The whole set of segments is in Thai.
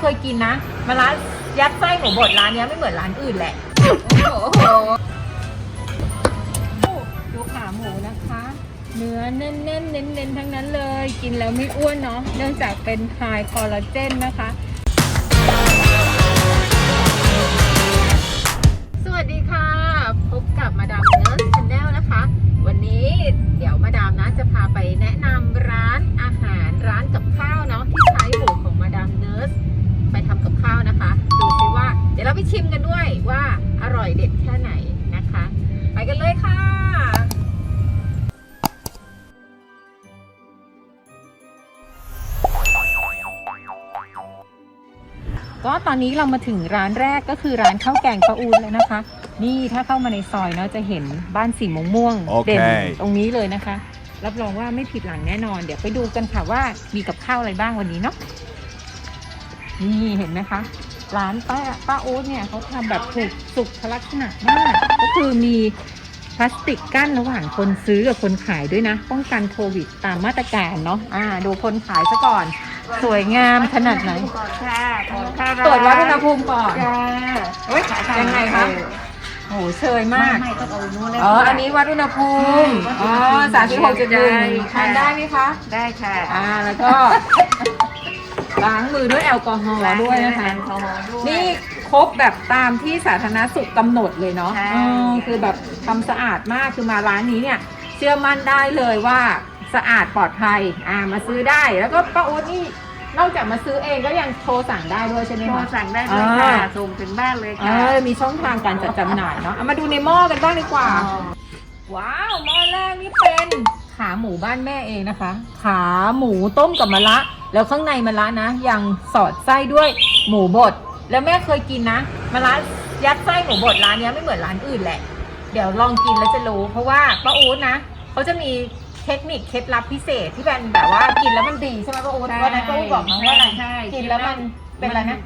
เคยกินนะมาร้านยัดไส้หมูบดร้านเนี้ยไม่เหมือนร้านอื่นแหละ โอ้โหดูขาหมูนะคะ เนื้อแน่นๆเน้นๆทั้งนั้นเลย กินแล้วไม่อ้วนเนาะเนื่องจากเป็นไฮคอลลาเจนนะคะสวัสดีค่ะ พบกับมาดาม ก็ตอนนี้เรามาถึงร้านแรกก็คือร้านข้าวแกงปะอูนเลยนะคะ นี่ถ้าเข้ามาในซอยเนาะจะเห็นบ้านสีม่วงม่วงๆโอเค เด่นตรงนี้เลยนะคะ รับรองว่าไม่ผิดหลังแน่นอน เดี๋ยวไปดูกันค่ะว่ามีกับข้าวอะไรบ้างวันนี้เนาะนี่เห็นไหมคะ ร้านป้าป้าโอ๊ตเนี่ยเขาทำแบบถูกสุขลักษณะมาก ก็คือมีพลาสติกกั้นระหว่างคนซื้อกับคนขายด้วยนะ ป้องกันโควิดตามมาตรการเนาะอ่าดูคนขายซะก่อน สวยงามขนาดไหนค่ะของข้าวตรวจวัดอุณหภูมิก่อน จ้าเฮ้ยยังไงคะ โอ้โหเชยมาก ไม่ต้องเอานู้นเลย อ๋อ อันนี้วัดอุณหภูมิ อ๋อสามสิบหกจุดหนึ่งทานได้ไหมคะ ได้ค่ะอ่า แล้วก็ ล้างมือด้วยแอลกอฮอล์ด้วยนะคะ แอลกอฮอล์ด้วย นี่ครบแบบตามที่สาธารณสุขกำหนดเลยเนาะใช่ เออคือแบบทำสะอาดมากคือมาร้านนี้เนี่ย เชื่อมั่นได้เลยว่า สะอาดปลอดภัยอ่ามาซื้อได้แล้วก็ป้าโอ๊ตนี่นอกจากมาซื้อเองก็ยังโทรสั่งได้ด้วยใช่ไหมโทรคะ สั่งได้เลยค่ะอ่า ส่งถึงบ้านเลยเอค่ะอมีช่องทางการจัดจำหน่ายเนาะเอามาดูในหม้อกันบ้างดีกว่าอ๋อว้าวหม้อแรกนี่เป็นขาหมูบ้านแม่เองนะคะ ขาหมูต้มกับมะระแล้วข้างในมะระนะ ยังสอดไส้ด้วยหมูบดแล้วแม่เคยกินนะมะระยัดไส้หมูบดร้านเนี้ยไม่เหมือนร้านอื่นแหละ เดี๋ยวลองกินแล้วจะรู้ เพราะว่าป้าอู๊ดนะเขาจะมี เทคนิคเคล็ดลับพิเศษที่เป็นแบบว่ากินแล้วมันดีใช่ไหมป้าอู๊ดวันนั้นป้าอู๊ดบอกน้องว่าอะไรใช่กินแล้วมันเป็นอะไรนะ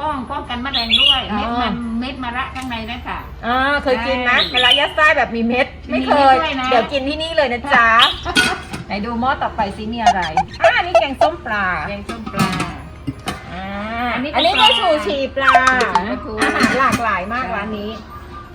ป้องป้องกันมะเร็งด้วยอ๋อเม็ดมันเม็ดมะระข้างในนะค่ะ อ่าเคยกินนะใช่เวลายัดไส้แบบมีเม็ด ไม่เคมียเม็ดด้วยนะเดี๋ยวกินที่นี่เลยนะจ๊ะไหนดูหม้อต่อไปซิมีอะไรอ่าอันนี้แกงส้มปลาแกงส้มปลาอ่าอันนี้ก็อันนี้ก็ปลาชูชีปลาปลาทูอาหารหลากหลายมากใช่ร้านนี้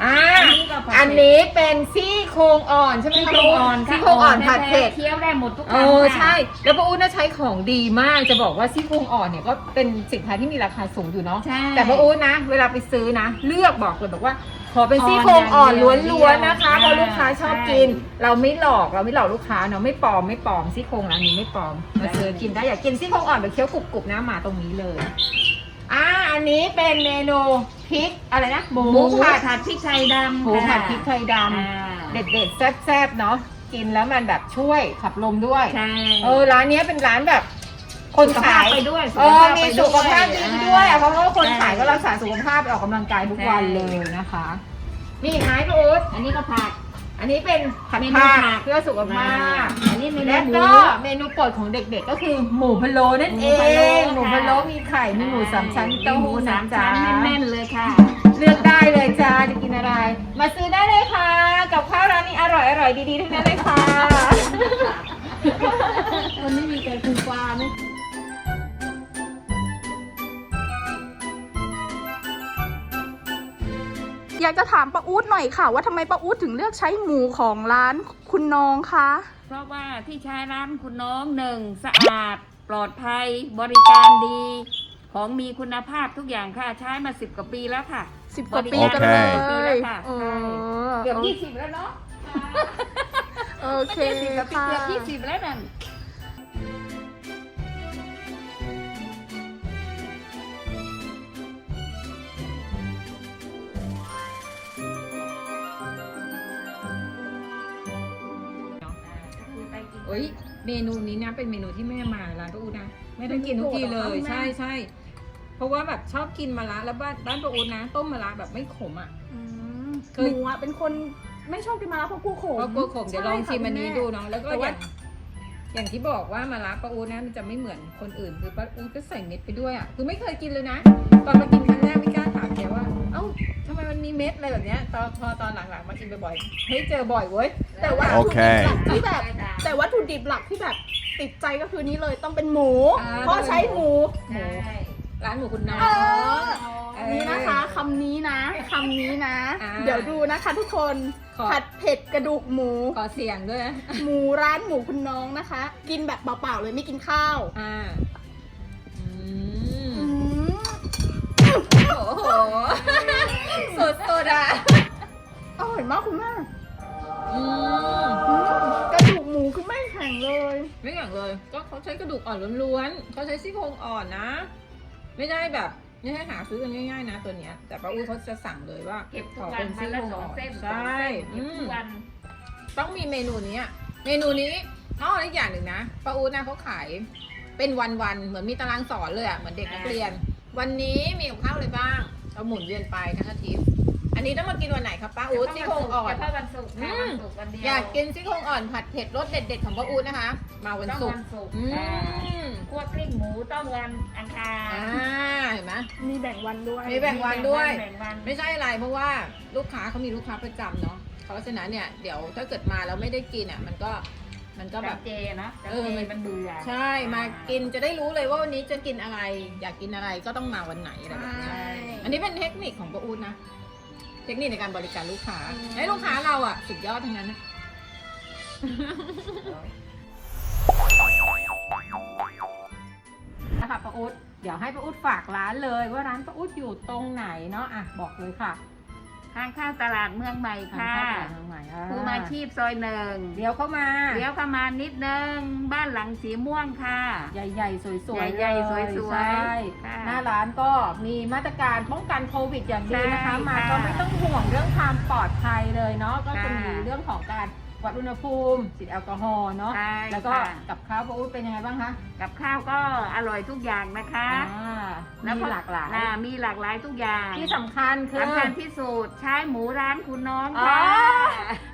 อ่าอันนี้ก็ผัดเผ็ด อันนี้เป็นซี่โครงอ่อนใช่ไหมซี่คะโครงอ่อนซี่โครงอ่อนผัดเผ็ด เคี้ยวได้หมดทุกเอคำอค่ะใช่ แล้วป้าอุ้นน่ะใช้ของดีมากจะบอกว่าซี่โครงอ่อนเนี่ยก็เป็นสินค้าที่มีราคาสูงอยู่เนาะใช่ แต่ป้าอุ้นนะ เวลาไปซื้อนะ เลือกบอกเลยบอกว่า ขอเป็นซี่โครงอ่อนล้วนๆนะคะเพราะลูกค้าชอบกิน เราไม่หลอกเราไม่หลอกลูกค้าเนาะไม่ปลอมไม่ปลอมซี่โครงร้านนี้ไม่ปลอมมาซื้อกินได้อยากกินซี่โครงอ่อนแบบเคี้ยวกรุบๆนะมาตรงนี้เลย อ่าอันนี้เป็นเมนูพริกอะไรนะหมูหมูผัผัดดผัดพริกไทยดำหมูผัดค่ะพริกไทยดอ่าำเด็ดๆแซ่บๆเนาะกินแล้วมันแบบช่วยขับลมด้วยใช่เออร้านเนี้ยเป็นร้านแบบ คนสุขภาขาพยไปด้วยเออมีสุขภาพไปดีด้วยอะเพราะว่าคนใช่ขายก็รักษาสุขภาพไปออกกำลังกายทุกวันใช่เลยนะคะ นี่ไม้พี่อุ๊ดอันนี้ก็ผัก อันนี้เป็นผัดเมนูผักผักเพื่อสุขภาพอันนี้เมนูและหมู ก็เมนูโปรดของเด็กๆก็คือหมูพะโล้นั่นหเอมูพะโล้งหมูพะโล้ค่ะมีไข่ มีหมูสามชั้นมีมีเต้าหมูหู้สามจ้าชั้นแน่นๆเลยค่ะ เลือกได้เลยจ้าจะกินอะไร มาซื้อได้เลยค่ะ กับข้าวร้านนี้อร่อยอร่อยดีๆทั้งนั้นเลยค่ะวันนี้มีแต่คุณปลาไหม อยากจะถามป้าอู๊ดหน่อยค่ะ ว่าทำไมป้าอู๊ดถึงเลือกใช้หมูของร้านคุณน้องคะ เพราะว่าที่ใช้ร้านคุณน้องหนึ่งสะอาด ปลอดภัย บริการดี ของมีคุณภาพทุกอย่างค่ะ ใช้มาสิบกว่าปีแล้วค่ะสิบกว่าปีโอกันเคเลยค่ะเออเกือบยี่สิบแล้วเนาะโอเคไม่ใช่สิบกว่าปีค่ะ เกือบยี่สิบแล้วนั่น เอ้ย เมนูนี้นะเป็นเมนูที่แม่มาร้านป้าอูนะแม่ต้องกินทุกทีเลยใช่ใช่เพราะว่าแบบชอบกินมะระแล้วบ้านบ้านป้าอูนะ ต้มมะระแบบไม่ขมอะ อืมเคหย นูอะเป็นคนไม่ชอบกินมะระเพราะกลัวขมเพราะกลัวขมเดี๋ยวลองใค่ะชิมอันนี้คุณแดูเนาะแล้วก็แต่อว่าย่างอย่างที่บอกว่ามะระป้าอูนะมันจะไม่เหมือนคนอื่นคือป้าอูก็ใส่เม็ดไปด้วยอะคือไม่เคยกินเลยนะ ตอนมากินครั้ง แรกไม่กล้าถามแกว่า เอ้าทำไมมันมีเม็ดอะไรแบบเนี้ยตอนพอตอนหลังๆมากินบ่อยๆเฮ้ยเจอบ่อยเว้ย แต่ว่าโอเคที่แบบแต่วัตถุดิบหลักที่แบบติดใจก็คือนี้เลยต้องเป็นหมู อ่า เพราะใช้หมู ใช่ร้านหมูคุณน้องเออเออ นี่นะคะคำนี้นะคำนี้นะ อ่า เดี๋ยวดูนะคะทุกคนขอผัดเผ็ดกระดูกหมู ขอเสียงด้วยนะหมูร้านหมูคุณน้องนะคะ กินแบบเปล่าๆเลยไม่กินข้าว อ่าอื โอ้โหสุดสุดๆอะอร่อยมากคุณแม่อืมอืมกระดูกหมูคือไม่แข็งเลย ไม่อย่างเลย ก็เขาใช้กระดูกอ่อนล้วนๆเขาใช้ซี่โครงอ่อนนะ ไม่ได้แบบไม่ใช่หาซื้อกันง่ายๆนะตัวเนี้ย แต่ป้าอุ้ยเขาจะสั่งเลยว่าเก็บทุขกอวัเป็นนวันซี่ละโครงสองอ่อนเส้นใช่เก็บทุกวัน ต้องมีเมนูนี้อะเมนูนี้อ๋ออีกอย่างหนึ่งนะป้าอู๊ดนะเขาขายเป็นวันๆ เหมือนมีตารางสอนเลยอะเหมือนเด็กนักเรียน วันนี้มีกับข้าวอะไรบ้างเราหมุนเวียนไปทั้งอาทิตย์อันนี้ต้องมากินวันไหนครับป้าอู๊ดซี่โครงอ่อนเฉพาะวันศุกร์ค่ะอืมวันศุกร์วันเดียวอยากกินซี่โครงอ่อนผัดเผ็ดรสเด็ดๆของป้าอู๊ดนะคะ มาวันต้องศุกวัร์นศุกร์อือ่ามคั่วกลิ้งหมูต้องวันอังคาร อ่าเห็นไหม มีแบ่งวันด้วย มีแบ่งวันด้วย แบ่งวันไม่ใช่อะไรเพราะว่าลูกค้าเขามีลูกค้าประจำเนาะเพราะฉะนั้นเนี่ยเดี๋ยวถ้าเกิดมาแล้วไม่ได้กินอะ มันก็ มันก็ก็แบแบบบเจนะแต่เออเจมันเบื่อใช่มากินจะได้รู้เลยว่าวันนี้จะกินอะไร อยากกินอะไรก็ต้องมาวันไหนอะไรแบบเนี้ยใช่อันนี้เป็นเทคนิคของป้าอู๊ดนะ เทคนิคในการบริการลูกค้าอืมให้ลูกค้าเราอะสุดยอดทั้งนั้นนะนะคะป้าอุ๊ดเดี๋ยวให้ป้าอุ๊ดฝากร้านเลยว่าร้านป้าอุ๊ดอยู่ตรงไหนเนาะอะบอกเลยค่ะ ทางเข้าตลาดเมืองใหม่ทางค่ะเข้าตลาดเมืองใหม่อ่ภูมิอาชีพซอยหนึ่งเดี๋ยวเข้ามาเลี้ยวเข้ามานิดนึงบ้านหลังสีม่วงค่ะ ใหญ่ๆ สวยๆใหญ่ๆเลสวยๆใช่ค่ะหน้าร้านก็มีมาตรการป้องกันโควิดอย่างดีนะคะ ใช่มาค่ะ ก็ไม่ต้องห่วงเรื่องความปลอดภัยเลยเนาะก็จะค่ะมีเรื่องของการ วัดอุณหภูมิฉีดแอลกอฮอล์เนาะใช่แล้วก็ค่ะ กับข้าวป้าอุ๊ดเป็นยังไงบ้างคะกับข้าวก็อร่อยทุกอย่างนะคะอ่าแล้วมีหลากหลายอ่มีหลากหลายทุกอย่างที่สำคัญคือ สำคัญที่สุดใช้หมูร้านคุณน้องอ๋อ ค่ะ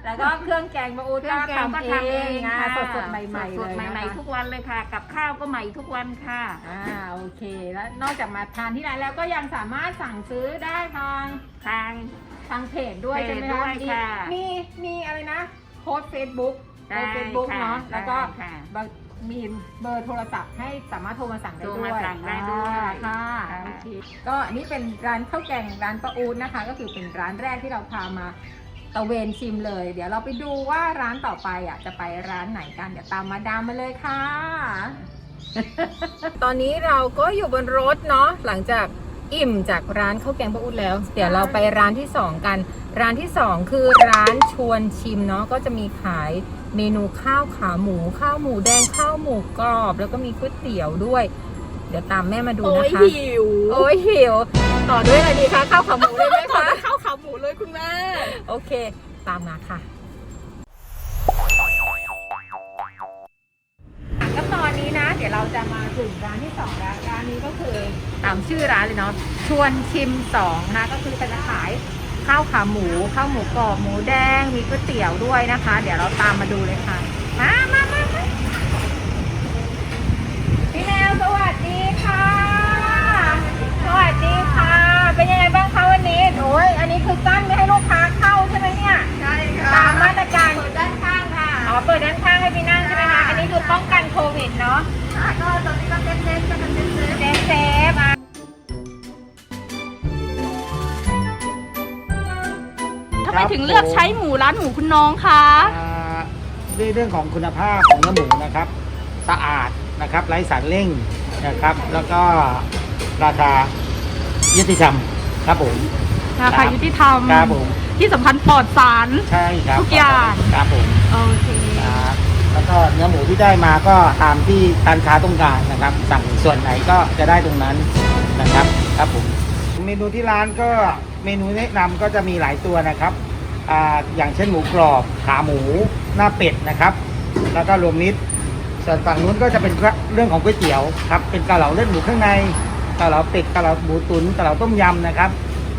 แล้วก็เครื่องแกงป้าอุ๊ดเครื่องแกงก็ทำเองนะค่ะสดๆใหม่ๆสเลดยๆนะใหม่คะๆทุกวันเลยค่ะ กับข้าวก็ใหม่ทุกวันค่ะ อ่าโอเคแล้วนอกจากมาทานที่ร้านแล้วก็ยังสามารถสั่งซื้อได้ทาง ทาง ทางเพจด้วยเพจใช่ไหมด้คะวยค่ะ มีมีอะไรนะ โพสเฟซบุ๊กโพใช่สเฟซบุ๊กค่ะเนาะแล้วก็ใช่ค่ะบางมีเบอร์โทรศัพท์ให้สามารถโทรมาสั่งได้โทรด้วยมาสั่งได้ด้วยอ่าค่ะค่ะ โอเคก็อันนี้เป็นร้านข้าวแกงร้านป้าอูดนะคะ ก็คือเป็นร้านแรกที่เราพามาตะเวนชิมเลย เดี๋ยวเราไปดูว่าร้านต่อไปอะจะไปร้านไหนกันเดี๋ยวตามมาดามมาเลยค่ะ ตอนนี้เราก็อยู่บนรถเนาะหลังจาก อิ่มจากร้านข้าวแกงป้าอุ้ดแล้ว เดี๋ยวเราไปร้านที่สองกัน ร้านที่สองคือร้านชวนชิมเนาะก็จะมีขายเมนูข้าวขาหมู ข้าวหมูแดงข้าวหมูกรอบ แล้วก็มีก๋วยเตี๋ยวด้วย เดี๋ยวตามแม่มาดูโอ้ยนะคะหิวโอ้ยหิวต่อด้วยอะไรดีคะข้าวขาหมูได้ไหมขอคะข้าวขาหมูเลยคุณแม่โอเค ตามมาค่ะ มาถึงร้านที่สองแล้วร้านนี้ก็คือตามชื่อร้านเลยเนาะชวนชิมสองนะคะก็คือจะขายข้าวขาหมูข้าวหมูกรอบหมูแดงมีก๋วยเตี๋ยวด้วยนะคะ เดี๋ยวเราตามมาดูเลยค่ะมามามามาพี่แมวสวัสดีค่ะ สวัสดีค่ะ เป็นยังไงบ้างคะวันนี้โอ้ยอันนี้คือกั้นไม่ให้ลูกค้าเข้าใช่ไหมเนี่ยใช่ตามมาตรการ อ๋อเปิดด้านข้างให้พี่นั่งใช่ไหมคะ อันนี้คือป้องกันโควิดเนาะก็ตอนนี้ก็เซ็ตเซ็ตกันเซ็ตเซ็ตเซฟเซฟอะทำไมถึงเลือกใช้หมูร้านหมูคุณน้องคะอ่าด้วยเรื่องของคุณภาพของเนื้อหมูนะครับ สะอาดนะครับไร้สารเร่งนะครับ แล้วก็ราคายุติธรรมครับผมราคายุติธรรมครับผมที่สำคัญปลอดสารใช่ครับทุกอย่างครับผมโอเคครับ แล้วก็เนื้อหมูที่ได้มาก็ตามที่การค้าต้องการนะครับ สั่งส่วนไหนก็จะได้ตรงนั้นนะครับครับผมเมนูที่ร้านก็เมนูแนะนำก็จะมีหลายตัวนะครับอ่าอย่างเช่นหมูกรอบขาหมูหน้าเป็ดนะครับ แล้วก็รวมมิตรส่วนฝั่งนู้นก็จะเป็นเรื่องของก๋วยเตี๋ยวครับเป็นกะเหลาเลือดหมูข้างในกะเหลาเป็ดกะเหลาหมูตุ๋นกะเหลาต้มยำนะครับ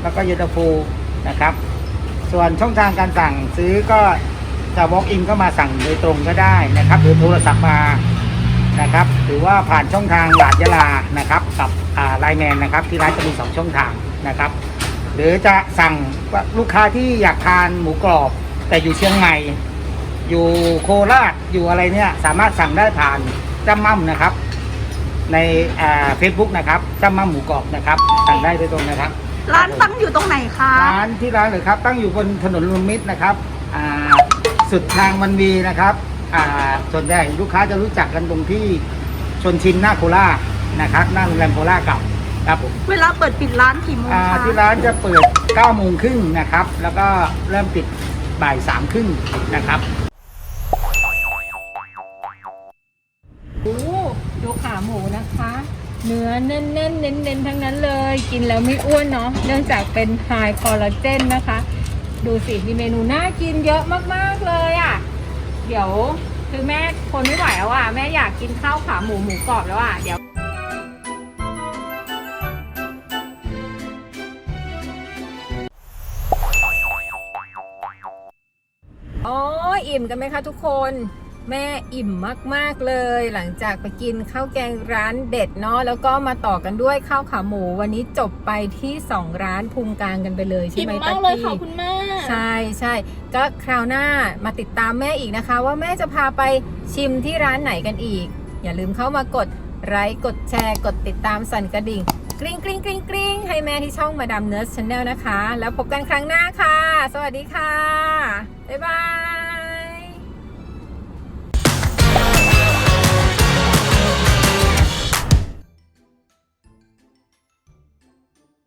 แล้วก็เย็นตาโฟนะครับ ส่วนช่องทางการสั่งซื้อก็ จะ walk in ก็มาสั่งโดยตรงก็ได้นะครับ หรือโทรศัพท์มานะครับหรือว่าผ่านช่องทางหลาดยะลานะครับ กับไลน์แมนนะครับ ที่ร้านจะมี 2 ช่องทางนะครับ หรือจะสั่งว่าลูกค้าที่อยากทานหมูกรอบ แต่อยู่เชียงใหม่ อยู่โคราชอยู่อะไรเนี่ยสามารถสั่งได้ผ่านจ้ำม่ำนะครับ ในเฟซบุ๊กนะครับจ้ำมาหมูกรอบนะครับ สั่งได้โดยตรงนะครับ ร้านตั้งอยู่ตรงไหนคะร้านที่ร้านเลยครับ ตั้งอยู่บนถนนรวมมิตรนะครับอ่า สุดทางมันวีนะครับอ่าส่วนใหญ่ลูกค้าจะรู้จักกันตรงที่ชนชินหน้าโคราชนะครับหน้าโรงแรมโคราชเก่าครับผมเวลาเปิดปิดร้านกี่โมงอ่าคะที่ร้านจะเปิด9โมงครึ่งนะครับ แล้วก็เริ่มปิดบ่าย3ครึ่งนะครับโอ้ดูขาหมูนะคะ เนื้อแน่นๆเน้นๆทั้งนั้นเลย กินแล้วไม่อ้วนเนาะเนื่องจากเป็นไฮคอลลาเจนนะคะ ดูสิมีเมนูน่ากินเยอะมากๆเลยอะ่ะ เดี๋ยวคือแม่คนไม่ไหวแล้วอะแม่อยากกินข้าวขาหมูหมูกรอบแล้วอะเดี๋ยวโอ้อิ่มกันไหมคะทุกคน แม่อิ่มมากๆเลย หลังจากไปกินข้าวแกงร้านเด็ดเนาะแล้วก็มาต่อกันด้วยข้าวขาหมู วันนี้จบไปที่ 2 ร้านพุงกลางกันไปเลยใช่อิ่มไหมมาตะกเลยกี้ค่ะคุณแม่ใช่ใช่ก็คราวหน้ามาติดตามแม่อีกนะคะ ว่าแม่จะพาไปชิมที่ร้านไหนกันอีก อย่าลืมเข้ามากดไลค์กดแชร์กดติดตามสั่นกระดิ่งกริ๊งกริ๊งกริ๊งกริ๊งให้แม่ที่ช่องมาดามเนื้อชาแนลนะคะ แล้วพบกันครั้งหน้าค่ะ สวัสดีค่ะ บ๊ายบาย